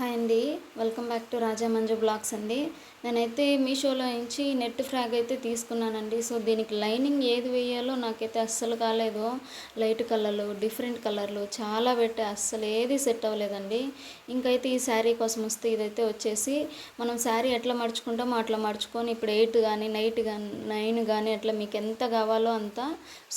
Hi అండి. Welcome back to Raja Manju blogs అండి. నేనైతే మీషోలో నుంచి నెట్ ఫ్రాగ్ అయితే తీసుకున్నానండి. సో దీనికి లైనింగ్ ఏది వేయాలో నాకైతే అస్సలు కాలేదు. లైట్ కలర్లు డిఫరెంట్ కలర్లు చాలా పెట్టే. అస్సలు ఏది సెట్ అవ్వలేదండి. ఇంకైతే ఈ శారీ కోసం వస్తే ఇదైతే వచ్చేసి మనం శారీ ఎట్లా మడుచుకుంటామో అట్లా మడుచుకొని ఇప్పుడు ఎయిట్ కానీ నైట్ కానీ నైన్ కానీ అట్లా మీకు ఎంత కావాలో అంత.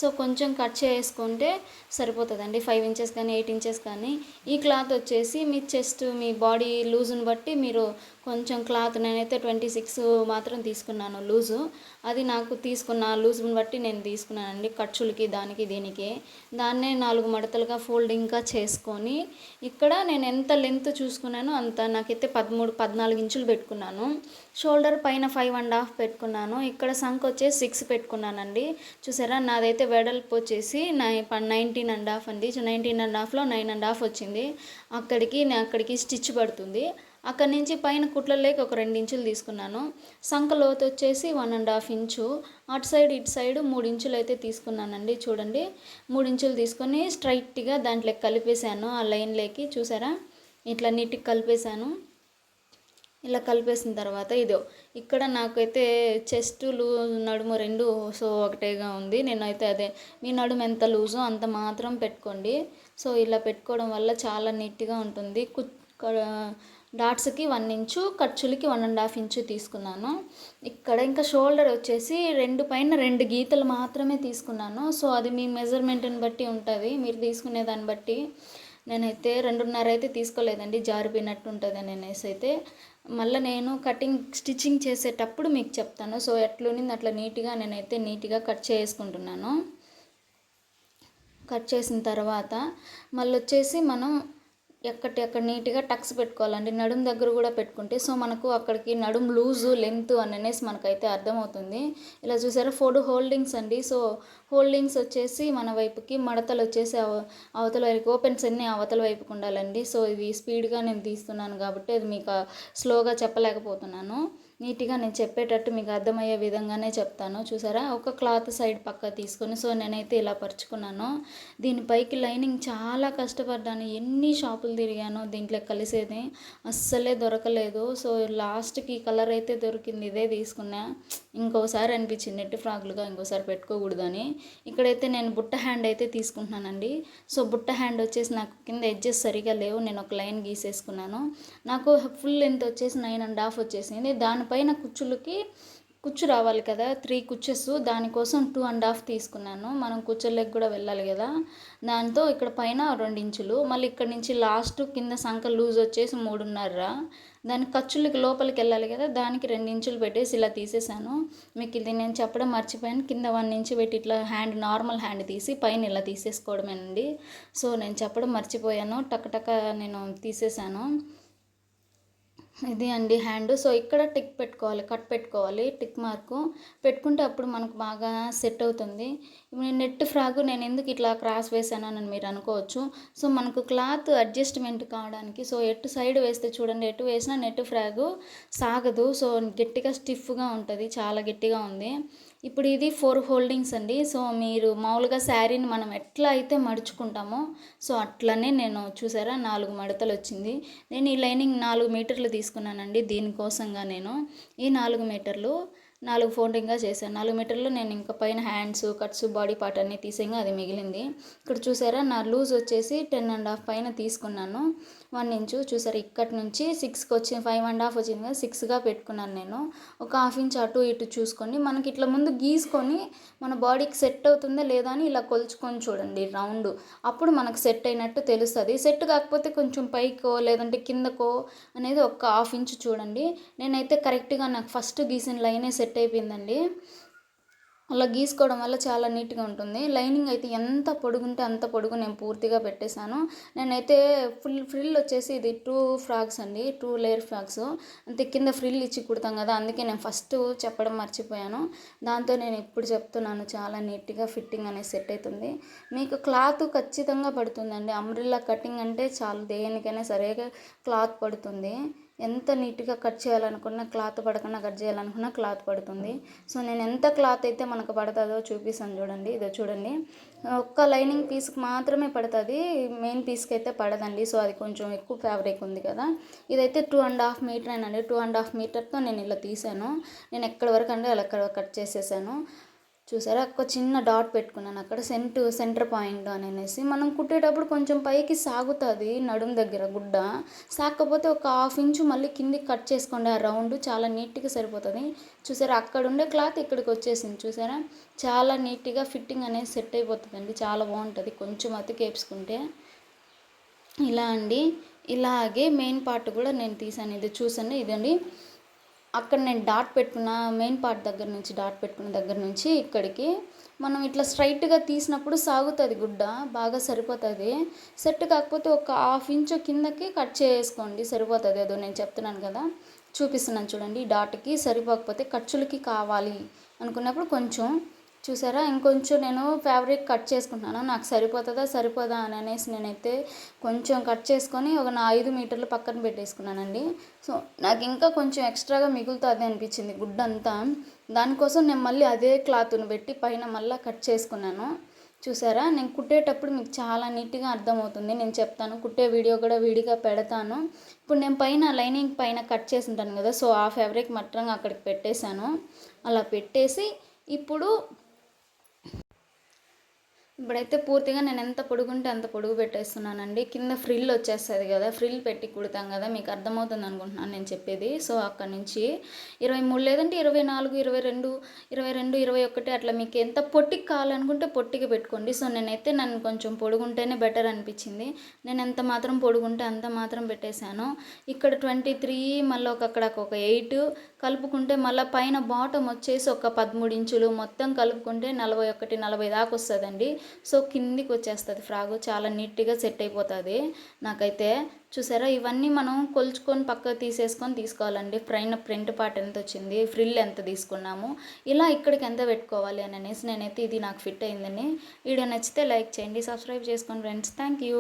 సో కొంచెం కట్ చేసుకుంటే సరిపోతుందండి. ఫైవ్ ఇంచెస్ కానీ ఎయిట్ ఇంచెస్ కానీ ఈ క్లాత్ వచ్చేసి మీ చెస్ట్ మీ బాడీ లూజ్ని బట్టి మీరు కొంచెం క్లాత్ నేనైతే ట్వంటీ సిక్స్ మాత్రం తీసుకున్నాను లూజు. అది నాకు తీసుకున్న లూజ్ని బట్టి నేను తీసుకున్నానండి ఖర్చులకి దానికి దీనికి. దాన్నే నాలుగు మడతలుగా ఫోల్డింగ్గా చేసుకొని ఇక్కడ నేను ఎంత లెంత్ చూసుకున్నానో అంత నాకైతే పదమూడు పద్నాలుగు ఇంచులు పెట్టుకున్నాను. షోల్డర్ పైన ఫైవ్ అండ్ హాఫ్ పెట్టుకున్నాను. ఇక్కడ సంక్ వచ్చేసి సిక్స్ పెట్టుకున్నానండి. చూసారా? నాదైతే వెడల్పు వచ్చేసి నై నైన్టీన్ అండ్ హాఫ్ అండి. నైన్టీన్ అండ్ హాఫ్లో నైన్ అండ్ హాఫ్ వచ్చింది. అక్కడికి అక్కడికి స్టిచ్ పడుతుంది. అక్కడి నుంచి పైన కుట్లలోకి ఒక రెండు ఇంచులు తీసుకున్నాను. సంక లోతు వచ్చేసి వన్ అండ్ హాఫ్ ఇంచు. అటు సైడ్ ఇటు సైడ్ మూడు ఇంచులు అయితే తీసుకున్నానండి. చూడండి. మూడు ఇంచులు తీసుకొని స్ట్రైట్గా దాంట్లో కలిపేశాను ఆ లైన్లోకి. చూసారా? ఇట్లా నీట్గా కలిపేశాను. ఇలా కలిపేసిన తర్వాత ఇదో. ఇక్కడ నాకైతే చెస్ట్ లూ నడుము రెండు సో ఒకటేగా ఉంది. నేనైతే అదే. మీ నడుము ఎంత లూజో అంత మాత్రం పెట్టుకోండి. సో ఇలా పెట్టుకోవడం వల్ల చాలా నీట్గా ఉంటుంది. కు డాట్స్కి వన్ ఇంచు ఖర్చులకి వన్ అండ్ హాఫ్ ఇంచు తీసుకున్నాను. ఇక్కడ ఇంకా షోల్డర్ వచ్చేసి రెండు పైన రెండు గీతలు మాత్రమే తీసుకున్నాను. సో అది మీ మెజర్మెంట్ని బట్టి ఉంటుంది. మీరు తీసుకునే దాన్ని బట్టి నేనైతే రెండున్నర అయితే తీసుకోలేదండి. జారిపోయినట్టు ఉంటుంది అనేసి అయితే. మళ్ళీ నేను కటింగ్ స్టిచ్చింగ్ చేసేటప్పుడు మీకు చెప్తాను. సో ఎట్లునింది అట్లా నీట్గా నేనైతే నీట్గా కట్ చేసుకుంటున్నాను. కట్ చేసిన తర్వాత మళ్ళీ వచ్చేసి మనం ఎక్కటి ఎక్కడ నీట్గా టక్స్ పెట్టుకోవాలండి. నడుం దగ్గర కూడా పెట్టుకుంటే సో మనకు అక్కడికి నడుం లూజు లెంత్ అని అనేసి మనకైతే అర్థమవుతుంది. ఇలా చూసారా ఫోర్ హోల్డింగ్స్ అండి. సో హోల్డింగ్స్ వచ్చేసి మన వైపుకి మడతలు వచ్చేసి అవతల వైపు ఓపెన్స్ అన్నీ అవతల వైపుకి ఉండాలండి. సో ఇది స్పీడ్గా నేను తీస్తున్నాను కాబట్టి అది మీకు స్లోగా చెప్పలేకపోతున్నాను. నీట్గా నేను చెప్పేటట్టు మీకు అర్థమయ్యే విధంగానే చెప్తాను. చూసారా? ఒక క్లాత్ సైడ్ పక్క తీసుకొని సో నేనైతే ఇలా పరుచుకున్నాను. దీనిపైకి లైనింగ్ చాలా కష్టపడ్డాను. ఎన్ని షాపులు తిరిగాను దీంట్లో కలిసేది అస్సలే దొరకలేదు. సో లాస్ట్కి కలర్ అయితే దొరికింది. ఇదే తీసుకున్నా. ఇంకోసారి అనిపించింది. నెట్ ఫ్రాక్లుగా ఇంకోసారి పెట్టుకోకూడదని. ఇక్కడైతే నేను బుట్ట హ్యాండ్ అయితే తీసుకుంటున్నానండి. సో బుట్ట హ్యాండ్ వచ్చేసి నాకు కింద ఎడ్జెస్ సరిగా లేవు. నేను ఒక లైన్ గీసేసుకున్నాను. నాకు ఫుల్ లెంత్ వచ్చేసి నైన్ అండ్ హాఫ్ వచ్చేసింది. పైన కుచ్చులకి కుచ్చు రావాలి కదా త్రీ కుచ్చెస్. దానికోసం టూ అండ్ హాఫ్ తీసుకున్నాను. మనం కుచ్చెళ్ళకి కూడా వెళ్ళాలి కదా. దాంతో ఇక్కడ పైన రెండు ఇంచులు. మళ్ళీ ఇక్కడ నుంచి లాస్ట్ కింద సంఖ లూజ్ వచ్చేసి మూడున్నర. దాని ఖర్చులకి లోపలికి వెళ్ళాలి కదా. దానికి రెండు ఇంచులు పెట్టేసి ఇలా తీసేసాను. మీకు ఇది నేను చెప్పడం మర్చిపోయాను. కింద వన్ ఇంచు పెట్టి ఇట్లా హ్యాండ్ నార్మల్ హ్యాండ్ తీసి పైన ఇలా తీసేసుకోవడమేనండి. సో నేను చెప్పడం మర్చిపోయాను. టక్ టక్ నేను తీసేసాను. ఇది అండి హ్యాండ్. సో ఇక్కడ టిక్ పెట్టుకోవాలి కట్ పెట్టుకోవాలి టిక్ మార్కు. పెట్టుకుంటే అప్పుడు మనకు బాగా సెట్ అవుతుంది. నెట్ ఫ్రాక్ నేను ఎందుకు ఇట్లా క్రాస్ వేసానని మీరు అనుకోవచ్చు. సో మనకు క్లాత్ అడ్జస్ట్మెంట్ కావడానికి సో ఎటు సైడ్ వేస్తే చూడండి ఎటు వేసినా నెట్ ఫ్రాగ్ సాగదు. సో గట్టిగా స్టిఫ్గా ఉంటుంది చాలా గట్టిగా ఉంది. ఇప్పుడు ఇది ఫోర్ హోల్డింగ్స్ అండి. సో మీరు మామూలుగా శారీని మనం ఎట్లా అయితే మడుచుకుంటామో సో అట్లనే నేను చూసారా నాలుగు మడతలు వచ్చింది నేను ఈ లైనింగ్ నాలుగు మీటర్లు తీసుకున్నానండి దీనికోసంగా నేను. ఈ నాలుగు మీటర్లు నాలుగు ఫోల్డింగ్గా చేశాను. నాలుగు మీటర్లు నేను ఇంకా పైన హ్యాండ్స్ కట్స్ బాడీ పార్ట్ అన్నీ తీసేగా అది మిగిలింది. ఇక్కడ చూసారా నా లూజ్ వచ్చేసి టెన్ అండ్ హాఫ్ పైన తీసుకున్నాను. వన్ ఇంచు చూసారు ఇక్కడి నుంచి సిక్స్కి వచ్చి ఫైవ్ అండ్ హాఫ్ వచ్చింది కదా సిక్స్గా పెట్టుకున్నాను నేను. ఒక హాఫ్ ఇంచ్ అటు ఇటు చూసుకొని మనకి ఇట్లా ముందు గీసుకొని మన బాడీకి సెట్ అవుతుందా లేదా అని ఇలా కొలుచుకొని చూడండి రౌండ్ అప్పుడు మనకు సెట్ అయినట్టు తెలుస్తుంది. సెట్ కాకపోతే కొంచెం పైకో లేదంటే కిందకో అనేది ఒక హాఫ్ ఇంచ్ చూడండి. నేనైతే కరెక్ట్గా నాకు ఫస్ట్ గీసిన లైనే సెట్ సెట్ అయిపోయిందండి. అలా గీసుకోవడం వల్ల చాలా నీట్గా ఉంటుంది. లైనింగ్ అయితే ఎంత పొడుగుంటే అంత పొడుగు నేను పూర్తిగా పెట్టేశాను. నేనైతే ఫుల్ ఫ్రిల్ వచ్చేసి ఇది టూ ఫ్రాక్స్ అండి టూ లేయర్ ఫ్రాక్స్. అంతే కింద ఫ్రిల్ ఇచ్చి కుడతాం కదా అందుకే నేను ఫస్ట్ చెప్పడం మర్చిపోయాను. దాంతో నేను ఇప్పుడు చెప్తున్నాను చాలా నీట్గా ఫిట్టింగ్ అనేది సెట్ అవుతుంది మీకు క్లాత్ ఖచ్చితంగా పడుతుందండి. అంబ్రిల్లా కటింగ్ అంటే చాలా దేనికైనా సరేగా క్లాత్ పడుతుంది. ఎంత నీట్గా కట్ చేయాలనుకున్నా క్లాత్ పడకుండా కట్ చేయాలనుకున్నా క్లాత్ పడుతుంది. సో నేను ఎంత క్లాత్ అయితే మనకు పడుతుందో చూపిస్తాను చూడండి. ఇదో చూడండి. ఒక్క లైనింగ్ పీస్కి మాత్రమే పడుతుంది. మెయిన్ పీస్కి అయితే పడదండి. సో అది కొంచెం ఎక్కువ ఫ్యాబ్రిక్ ఉంది కదా. ఇదైతే టూ అండ్ హాఫ్ మీటర్ అండి. టూ అండ్ హాఫ్ మీటర్తో నేను ఇలా తీసాను. నేను ఎక్కడి వరకు అంటే అలా ఎక్కడ కట్ చేసేసాను. చూసారా? ఒక చిన్న డాట్ పెట్టుకున్నాను అక్కడ సెంటు సెంటర్ పాయింట్ అని అనేసి. మనం కుట్టేటప్పుడు కొంచెం పైకి సాగుతుంది నడుం దగ్గర గుడ్డ. సాగకపోతే ఒక హాఫ్ ఇంచు మళ్ళీ కిందికి కట్ చేసుకోండి. ఆ రౌండ్ చాలా నీట్గా సరిపోతుంది. చూసారా? అక్కడ ఉండే క్లాత్ ఇక్కడికి వచ్చేసింది. చూసారా? చాలా నీట్గా ఫిట్టింగ్ అనేది సెట్ అయిపోతుందండి. చాలా బాగుంటుంది. కొంచెం అతికేపుకుంటే ఇలా అండి. ఇలాగే మెయిన్ పార్ట్ కూడా నేను తీసాను. ఇది చూసండి. ఇదండి. అక్కడ నేను డాట్ పెట్టుకున్న మెయిన్ పార్ట్ దగ్గర నుంచి డాట్ పెట్టుకున్న దగ్గర నుంచి ఇక్కడికి మనం ఇట్లా స్ట్రైట్గా తీసినప్పుడు సాగుతుంది గుడ్డ బాగా సరిపోతుంది. సెట్ కాకపోతే ఒక హాఫ్ ఇంచు కిందకి కట్ చేసుకోండి సరిపోతుంది. అదో నేను చెప్తున్నాను కదా చూపిస్తున్నాను చూడండి ఈ డాట్కి సరిపోకపోతే ఖర్చులకి కావాలి అనుకున్నప్పుడు కొంచెం చూసారా? ఇంకొంచెం నేను ఫ్యాబ్రిక్ కట్ చేసుకుంటున్నాను. నాకు సరిపోతుందా? సరిపోదా? అని అనేసి నేనైతే కొంచెం కట్ చేసుకొని ఒక నా ఐదు మీటర్లు పక్కన పెట్టేసుకున్నానండి. సో నాకు ఇంకా కొంచెం ఎక్స్ట్రాగా మిగులుతుంది అనిపించింది గుడ్డంతా. దానికోసం నేను మళ్ళీ అదే క్లాత్ను పెట్టి పైన మళ్ళీ కట్ చేసుకున్నాను. చూసారా? నేను కుట్టేటప్పుడు మీకు చాలా నీట్గా అర్థమవుతుంది. నేను చెప్తాను కుట్టే వీడియో కూడా విడిగా పెడతాను. ఇప్పుడు నేను పైన లైనింగ్ పైన కట్ చేసి ఉంటాను కదా సో ఆ ఫ్యాబ్రిక్ మట్టంగా అక్కడికి పెట్టేశాను. అలా పెట్టేసి ఇప్పుడు ఇప్పుడైతే పూర్తిగా నేను ఎంత పొడుగుంటే అంత పొడుగు పెట్టేస్తున్నానండి. కింద ఫ్రిల్ వచ్చేస్తుంది కదా ఫ్రిల్ పెట్టి కుడతాం కదా మీకు అర్థమవుతుంది అనుకుంటున్నాను నేను చెప్పేది. సో అక్కడ నుంచి ఇరవై మూడు లేదంటే ఇరవై నాలుగు ఇరవై రెండు ఇరవై రెండు ఇరవై ఒకటి అట్లా మీకు ఎంత పొట్టికి కావాలనుకుంటే పొట్టికి పెట్టుకోండి. సో నేనైతే నన్ను కొంచెం పొడుగుంటేనే బెటర్ అనిపించింది. నేను ఎంత మాత్రం పొడుగుంటే అంత మాత్రం పెట్టేశాను. ఇక్కడ ట్వంటీ త్రీ మళ్ళీ ఒక అక్కడ ఒక ఎయిట్ కలుపుకుంటే మళ్ళీ పైన బాటమ్ వచ్చేసి ఒక పదమూడు ఇంచులు. మొత్తం కలుపుకుంటే నలభై ఒకటి నలభై దాకా వస్తుందండి. సో కిందికి వచ్చేస్తుంది. ఫ్రాగు చాలా నీట్గా సెట్ అయిపోతుంది. నాకైతే చూసారా? ఇవన్నీ మనం కొలుచుకొని పక్కకు తీసేసుకొని తీసుకోవాలండి. పైన ప్రింట్ పార్ట్ ఎంత వచ్చింది? ఫ్రిల్ ఎంత తీసుకున్నాము? ఇలా ఇక్కడికి ఎంత పెట్టుకోవాలి అని అనేసి నేనైతే ఇది నాకు ఫిట్ అయిందని. వీడియో నచ్చితే లైక్ చేయండి సబ్స్క్రైబ్ చేసుకోండి ఫ్రెండ్స్. Thank you.